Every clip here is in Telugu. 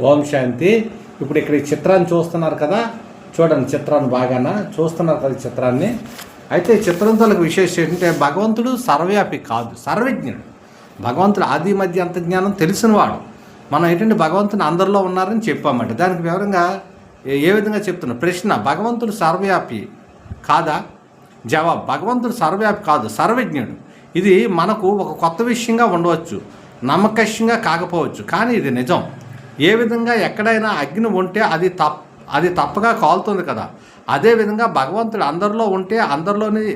ఓం శాంతి. ఇప్పుడు ఇక్కడ ఈ చిత్రాన్ని చూస్తున్నారు కదా? చూడండి చిత్రాన్ని బాగాన? చూస్తున్నారు కదా చిత్రాన్ని? అయితే ఈ చిత్రంతో విశేషం ఏంటంటే భగవంతుడు సర్వవ్యాపి కాదు సర్వజ్ఞుడు. భగవంతుడు ఆది మధ్య అంత జ్ఞానం తెలిసినవాడు. మనం ఏంటంటే భగవంతుని అందరిలో ఉన్నారని చెప్పామంట దానికి వివరంగా ఏ- విధంగా చెప్తున్నా? ప్రశ్న భగవంతుడు సర్వవ్యాపి కాదా? జవాబు భగవంతుడు సర్వవ్యాపి కాదు సర్వజ్ఞుడు. ఇది మనకు ఒక కొత్త విషయంగా ఉండవచ్చు నమ్మకష్యంగా కాకపోవచ్చు కానీ ఇది నిజం. ఏ విధంగా ఎక్కడైనా అగ్ని ఉంటే అది తప్ అది తప్పగా కాలుతుంది కదా. అదేవిధంగా భగవంతుడు అందరిలో ఉంటే అందరిలోని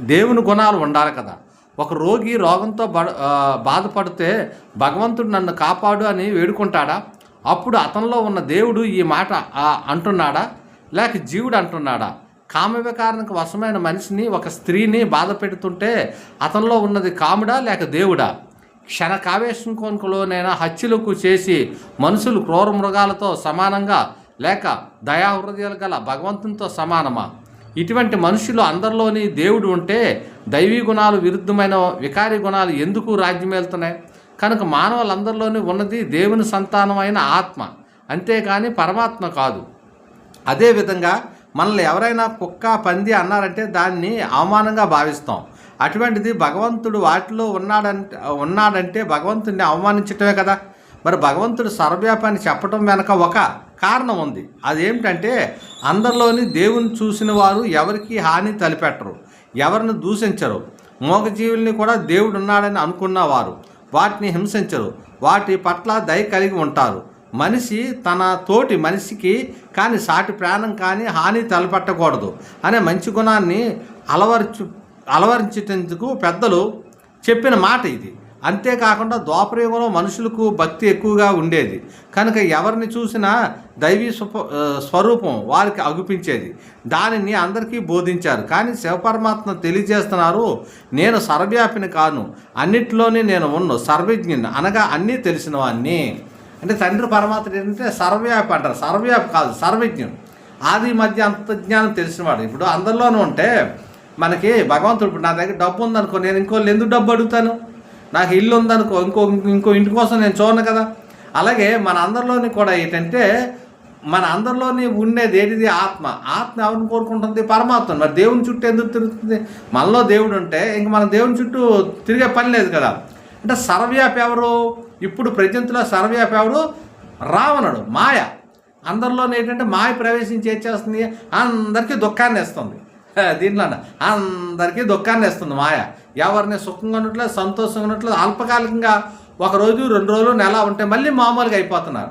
దేవుని గుణాలు ఉండాలి కదా. ఒక రోగి రోగంతో బాధపడితే భగవంతుడు నన్ను కాపాడు అని వేడుకుంటాడా? అప్పుడు అతనిలో ఉన్న దేవుడు ఈ మాట అంటున్నాడా? లేక జీవుడు అంటున్నాడా? కామవికారానికి వశమైన మనిషిని ఒక స్త్రీని బాధ పెడుతుంటే అతనిలో ఉన్నది కాముడా లేక దేవుడా? క్షణ కొనుకలోనైనా హత్యలకు చేసి మనుషులు క్రూర మృగాలతో సమానంగా లేక దయాహృదయాలు గల భగవంతునితో సమానమా? ఇటువంటి మనుషులు అందరిలోని దేవుడు ఉంటే దైవీ గుణాలు విరుద్ధమైన వికారి గుణాలు ఎందుకు రాజ్యమేలుతున్నాయి? కనుక మానవులందరిలోనే ఉన్నది దేవుని సంతానమైన ఆత్మ అంతేకాని పరమాత్మ కాదు. అదేవిధంగా మనల్ని ఎవరైనా కుక్క పంది అన్నారంటే దాన్ని అవమానంగా భావిస్తాం. అటువంటిది భగవంతుడు వాటిలో ఉన్నాడంటే ఉన్నాడంటే భగవంతుడిని అవమానించటమే కదా. మరి భగవంతుడు సర్వవ్యాపాన్ని చెప్పడం వెనక ఒక కారణం ఉంది. అదేమిటంటే అందరిలోని దేవుని చూసిన వారు ఎవరికి హాని తలపెట్టరు ఎవరిని దూషించరు. మోగజీవుల్ని కూడా దేవుడు ఉన్నాడని అనుకున్నవారు వాటిని హింసించరు వాటి పట్ల దయ కలిగి ఉంటారు. మనిషి తన తోటి మనిషికి కానీ సాటి ప్రాణం కానీ హాని తలపెట్టకూడదు అనే మంచి గుణాన్ని అలవర్చు అలవరించేందుకు పెద్దలు చెప్పిన మాట ఇది. అంతేకాకుండా ద్వాపరయుగంలో మనుషులకు భక్తి ఎక్కువగా ఉండేది. కనుక ఎవరిని చూసినా దైవీ స్వరూపం వారికి అగుపించేది. దానిని అందరికీ బోధించారు. కానీ శివపరమాత్మ తెలియజేస్తున్నారు నేను సర్వవ్యాపిని కాను. అన్నిట్లోనే నేను ఉన్న. సర్వజ్ఞుని. అనగా అన్నీ తెలిసిన వాడిని అంటే తండ్రి పరమాత్మ ఏంటంటే సర్వవ్యాపి అంటారు. సర్వవ్యాపి కాదు సర్వజ్ఞుడు. ఆది మధ్య అంత జ్ఞానం తెలిసినవాడు ఇప్పుడు అందరిలోనూ ఉంటే మనకి భగవంతుడు ఇప్పుడు నా దగ్గర డబ్బు ఉందనుకో నేను ఇంకో ఎందుకు డబ్బు అడుగుతాను? నాకు ఇల్లు ఉందనుకో ఇంకో ఇంకో ఇంటి కోసం నేను చూడను కదా. అలాగే మన అందరిలోని కూడా ఏంటంటే మన అందరిలోని ఉండేది ఏంటిది ఆత్మ. ఆత్మ ఎవరిని కోరుకుంటుంది? పరమాత్మ. మరి దేవుని చుట్టూ ఎందుకు తిరుగుతుంది? మనలో దేవుడు ఉంటే ఇంక మన దేవుని చుట్టూ తిరిగే పని లేదు కదా. అంటే సర్వవ్యాపి ఎవరు? ఇప్పుడు ప్రజెంట్లో సర్వవ్యాపి ఎవరు? రావణుడు మాయ. అందరిలోనే ఏంటంటే మాయ ప్రవేశించి ఏం చేస్తుంది? అందరికీ దుఃఖాన్ని ఇస్తుంది. దీంట్లో అందరికీ దుఃఖాన్ని ఇస్తుంది మాయ. ఎవరిని సుఖంగా ఉండట్లేదు సంతోషంగా ఉండట్లేదు అల్పకాలికంగా ఒక రోజు రెండు రోజులు నెల ఉంటే మళ్ళీ మామూలుగా అయిపోతున్నారు.